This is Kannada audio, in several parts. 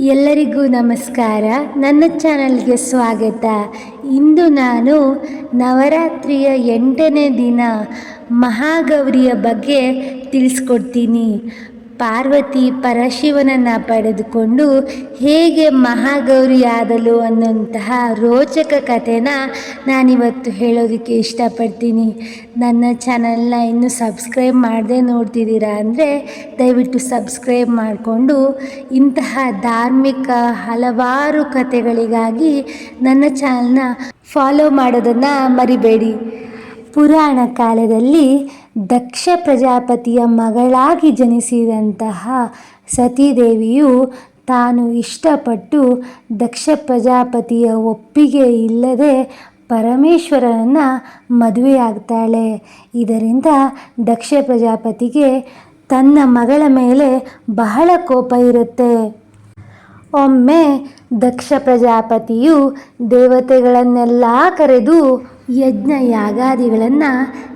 ಎಲ್ಲರಿಗೂ ನಮಸ್ಕಾರ. ನನ್ನ ಚಾನಲ್ಗೆ ಸ್ವಾಗತ. ಇಂದು ನಾನು ನವರಾತ್ರಿಯ ಎಂಟನೇ ದಿನ ಮಹಾಗೌರಿಯ ಬಗ್ಗೆ ತಿಳಿಸ್ಕೊಡ್ತೀನಿ. ಪಾರ್ವತಿ ಪರಶಿವನನ್ನು ಪಡೆದುಕೊಂಡು ಹೇಗೆ ಮಹಾಗೌರಿಯಾದಲು ಅನ್ನುವಂತಹ ರೋಚಕ ಕಥೆನ ನಾನಿವತ್ತು ಹೇಳೋದಕ್ಕೆ ಇಷ್ಟಪಡ್ತೀನಿ. ನನ್ನ ಚಾನಲ್ನ ಇನ್ನೂ ಸಬ್ಸ್ಕ್ರೈಬ್ ಮಾಡದೆ ನೋಡ್ತಿದ್ದೀರಾ ಅಂದರೆ ದಯವಿಟ್ಟು ಸಬ್ಸ್ಕ್ರೈಬ್ ಮಾಡಿಕೊಂಡು ಇಂತಹ ಧಾರ್ಮಿಕ ಹಲವಾರು ಕಥೆಗಳಿಗಾಗಿ ನನ್ನ ಚಾನಲ್ನ ಫಾಲೋ ಮಾಡೋದನ್ನು ಮರಿಬೇಡಿ. ಪುರಾಣ ಕಾಲದಲ್ಲಿ ದಕ್ಷ ಪ್ರಜಾಪತಿಯ ಮಗಳಾಗಿ ಜನಿಸಿದಂತಹ ಸತೀದೇವಿಯು ತಾನು ಇಷ್ಟಪಟ್ಟು ದಕ್ಷ ಪ್ರಜಾಪತಿಯ ಒಪ್ಪಿಗೆ ಇಲ್ಲದೆ ಪರಮೇಶ್ವರನನ್ನು ಮದುವೆಯಾಗ್ತಾಳೆ. ಇದರಿಂದ ದಕ್ಷ ಪ್ರಜಾಪತಿಗೆ ತನ್ನ ಮಗಳ ಮೇಲೆ ಬಹಳ ಕೋಪ ಇರುತ್ತೆ. ಒಮ್ಮೆ ದಕ್ಷ ಪ್ರಜಾಪತಿಯು ದೇವತೆಗಳನ್ನೆಲ್ಲ ಕರೆದು ಯಜ್ಞ ಯಾಗಾದಿಗಳನ್ನು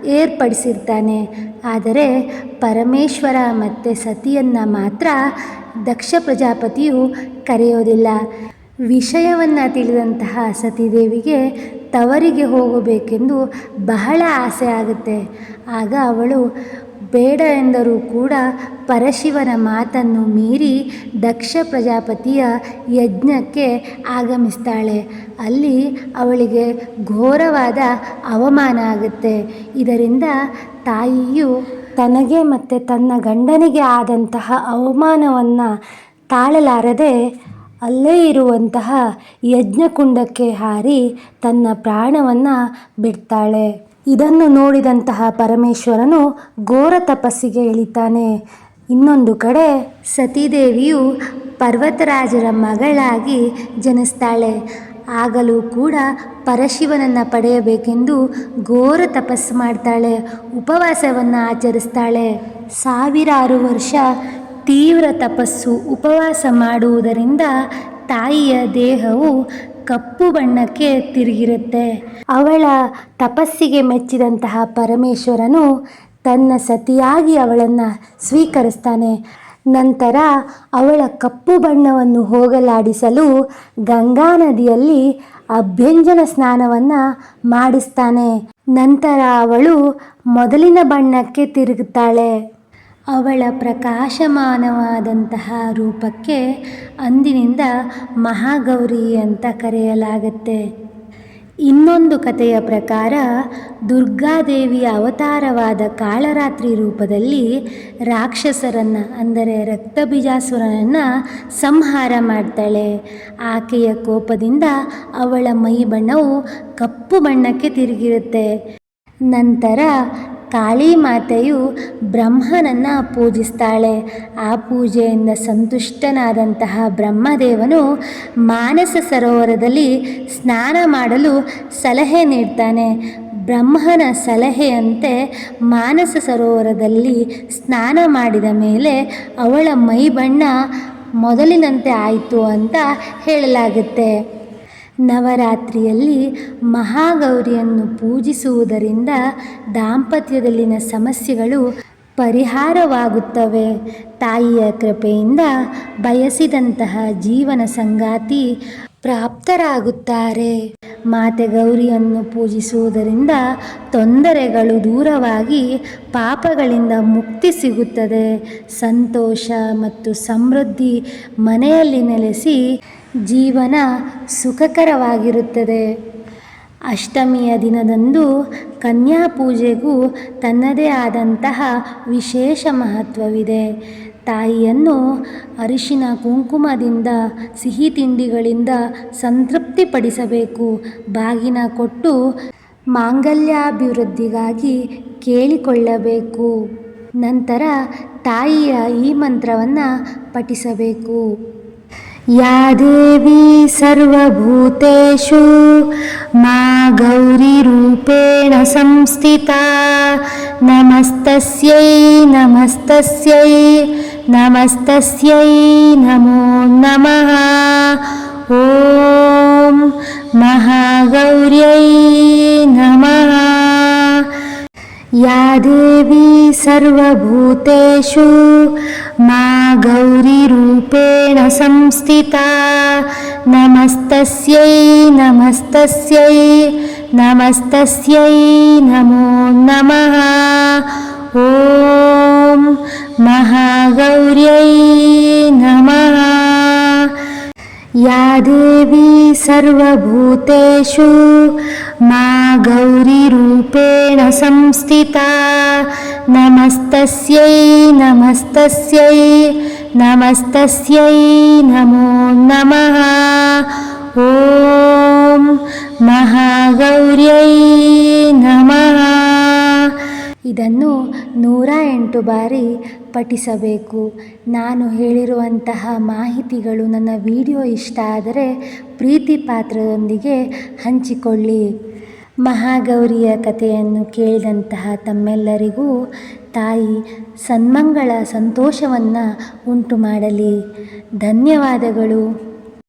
ಏರ್ಪಡಿಸಿರ್ತಾನೆ. ಆದರೆ ಪರಮೇಶ್ವರ ಮತ್ತು ಸತಿಯನ್ನು ಮಾತ್ರ ದಕ್ಷ ಪ್ರಜಾಪತಿಯು ಕರೆಯೋದಿಲ್ಲ. ವಿಷಯವನ್ನು ತಿಳಿದಂತಹ ಸತಿದೇವಿಗೆ ತವರಿಗೆ ಹೋಗಬೇಕೆಂದು ಬಹಳ ಆಸೆ ಆಗುತ್ತೆ. ಆಗ ಅವಳು ಬೇಡ ಎಂದರೂ ಕೂಡ ಪರಶಿವನ ಮಾತನ್ನು ಮೀರಿ ದಕ್ಷ ಪ್ರಜಾಪತಿಯ ಯಜ್ಞಕ್ಕೆ ಆಗಮಿಸ್ತಾಳೆ. ಅಲ್ಲಿ ಅವಳಿಗೆ ಘೋರವಾದ ಅವಮಾನ ಆಗುತ್ತೆ. ಇದರಿಂದ ತಾಯಿಯು ತನಗೆ ಮತ್ತು ತನ್ನ ಗಂಡನಿಗೆ ಆದಂತಹ ಅವಮಾನವನ್ನು ತಾಳಲಾರದೆ ಅಲ್ಲೇ ಇರುವಂತಹ ಯಜ್ಞಕುಂಡಕ್ಕೆ ಹಾರಿ ತನ್ನ ಪ್ರಾಣವನ್ನು ಬಿಡ್ತಾಳೆ. ಇದನ್ನು ನೋಡಿದಂತಹ ಪರಮೇಶ್ವರನು ಘೋರ ತಪಸ್ಸಿಗೆ ಇಳಿತಾನೆ. ಇನ್ನೊಂದು ಕಡೆ ಸತೀದೇವಿಯು ಪರ್ವತರಾಜರ ಮಗಳಾಗಿ ಜನಿಸ್ತಾಳೆ. ಆಗಲೂ ಕೂಡ ಪರಶಿವನನ್ನು ಪಡೆಯಬೇಕೆಂದು ಘೋರ ತಪಸ್ಸು ಮಾಡ್ತಾಳೆ. ಉಪವಾಸವನ್ನು ಆಚರಿಸ್ತಾಳೆ. ಸಾವಿರಾರು ವರ್ಷ ತೀವ್ರ ತಪಸ್ಸು, ಉಪವಾಸ ಮಾಡುವುದರಿಂದ ತಾಯಿಯ ದೇಹವು ಕಪ್ಪು ಬಣ್ಣಕ್ಕೆ ತಿರುಗಿರುತ್ತೆ. ಅವಳ ತಪಸ್ಸಿಗೆ ಮೆಚ್ಚಿದಂತಹ ಪರಮೇಶ್ವರನು ತನ್ನ ಸತಿಯಾಗಿ ಅವಳನ್ನು ಸ್ವೀಕರಿಸ್ತಾನೆ. ನಂತರ ಅವಳ ಕಪ್ಪು ಬಣ್ಣವನ್ನು ಹೋಗಲಾಡಿಸಲು ಗಂಗಾ ನದಿಯಲ್ಲಿ ಅಭ್ಯಂಜನ ಸ್ನಾನವನ್ನು ಮಾಡಿಸ್ತಾನೆ. ನಂತರ ಅವಳು ಮೊದಲಿನ ಬಣ್ಣಕ್ಕೆ ತಿರುಗುತ್ತಾಳೆ. ಅವಳ ಪ್ರಕಾಶಮಾನವಾದಂತಹ ರೂಪಕ್ಕೆ ಅಂದಿನಿಂದ ಮಹಾಗೌರಿ ಅಂತ ಕರೆಯಲಾಗತ್ತೆ. ಇನ್ನೊಂದು ಕಥೆಯ ಪ್ರಕಾರ ದುರ್ಗಾದೇವಿಯ ಅವತಾರವಾದ ಕಾಳರಾತ್ರಿ ರೂಪದಲ್ಲಿ ರಾಕ್ಷಸರನ್ನು, ಅಂದರೆ ರಕ್ತಬಿಜಾಸುರನನ್ನು ಸಂಹಾರ ಮಾಡ್ತಾಳೆ. ಆಕೆಯ ಕೋಪದಿಂದ ಅವಳ ಮೈ ಬಣ್ಣವು ಕಪ್ಪು ಬಣ್ಣಕ್ಕೆ ತಿರುಗಿರುತ್ತೆ. ನಂತರ ಕಾಳಿ ಮಾತೆಯು ಬ್ರಹ್ಮನನ್ನು ಪೂಜಿಸ್ತಾಳೆ. ಆ ಪೂಜೆಯಿಂದ ಸಂತುಷ್ಟನಾದಂತಹ ಬ್ರಹ್ಮದೇವನು ಮಾನಸ ಸರೋವರದಲ್ಲಿ ಸ್ನಾನ ಮಾಡಲು ಸಲಹೆ ನೀಡ್ತಾನೆ. ಬ್ರಹ್ಮನ ಸಲಹೆಯಂತೆ ಮಾನಸ ಸರೋವರದಲ್ಲಿ ಸ್ನಾನ ಮಾಡಿದ ಮೇಲೆ ಅವಳ ಮೈ ಬಣ್ಣ ಮೊದಲಿನಂತೆ ಆಯಿತು ಅಂತ ಹೇಳಲಾಗುತ್ತೆ. ನವರಾತ್ರಿಯಲ್ಲಿ ಮಹಾಗೌರಿಯನ್ನು ಪೂಜಿಸುವುದರಿಂದ ದಾಂಪತ್ಯದಲ್ಲಿನ ಸಮಸ್ಯೆಗಳು ಪರಿಹಾರವಾಗುತ್ತವೆ. ತಾಯಿಯ ಕೃಪೆಯಿಂದ ಬಯಸಿದಂತಹ ಜೀವನ ಸಂಗಾತಿ ಪ್ರಾಪ್ತರಾಗುತ್ತಾರೆ. ಮಾತೆ ಗೌರಿಯನ್ನು ಪೂಜಿಸುವುದರಿಂದ ತೊಂದರೆಗಳು ದೂರವಾಗಿ ಪಾಪಗಳಿಂದ ಮುಕ್ತಿ ಸಿಗುತ್ತದೆ. ಸಂತೋಷ ಮತ್ತು ಸಮೃದ್ಧಿ ಮನೆಯಲ್ಲಿ ನೆಲೆಸಿ ಜೀವನ ಸುಖಕರವಾಗಿರುತ್ತದೆ. ಅಷ್ಟಮಿಯ ದಿನದಂದು ಕನ್ಯಾ ಪೂಜೆಗೂ ತನ್ನದೇ ಆದಂತಹ ವಿಶೇಷ ಮಹತ್ವವಿದೆ. ತಾಯಿಯನ್ನು ಅರಿಶಿನ ಕುಂಕುಮದಿಂದ, ಸಿಹಿ ತಿಂಡಿಗಳಿಂದ ಸಂತೃಪ್ತಿಪಡಿಸಬೇಕು. ಬಾಗಿನ ಕೊಟ್ಟು ಮಾಂಗಲ್ಯಾಭಿವೃದ್ಧಿಗಾಗಿ ಕೇಳಿಕೊಳ್ಳಬೇಕು. ನಂತರ ತಾಯಿಯ ಈ ಮಂತ್ರವನ್ನು ಪಠಿಸಬೇಕು. ಯಾ ದೇವಿ ಸರ್ವಭೂತು ಮಾ ಗೌರಿ ರೂಪೇಣ ಸಂಸ್ಥಿತ, ನಮಸ್ತಸ್ಯೈ ನಮಸ್ತಸ್ಯೈ. नमस्तस्यै नमो नमः। ॐ महागौर्यै नमः। या देवी सर्वभूतेषु मा गौरीरूपेण संस्थिता। नमस्तस्यै नमस्तस्यै नमस्तस्यै नमो नमः। ॐ महागौर्यै नमः। या देवी सर्वभूतेषु मा गौरीरूपेण संस्थिता। नमस्तस्यै नमस्तस्यै नमस्तस्यै नमो नमः। ॐ महागौर्यै नमः ಇದನ್ನು ನೂರ ಎಂಟು ಬಾರಿ ಪಠಿಸಬೇಕು. ನಾನು ಹೇಳಿರುವಂತಹ ಮಾಹಿತಿಗಳು ನನ್ನ ವಿಡಿಯೋ ಇಷ್ಟ ಆದರೆ ಪ್ರೀತಿ ಪಾತ್ರದೊಂದಿಗೆ ಹಂಚಿಕೊಳ್ಳಿ. ಮಹಾಗೌರಿಯ ಕಥೆಯನ್ನು ಕೇಳಿದಂತಹ ತಮ್ಮೆಲ್ಲರಿಗೂ ತಾಯಿ ಸನ್ಮಂಗಳ ಸಂತೋಷವನ್ನು ಉಂಟು ಮಾಡಲಿ ಧನ್ಯವಾದಗಳು.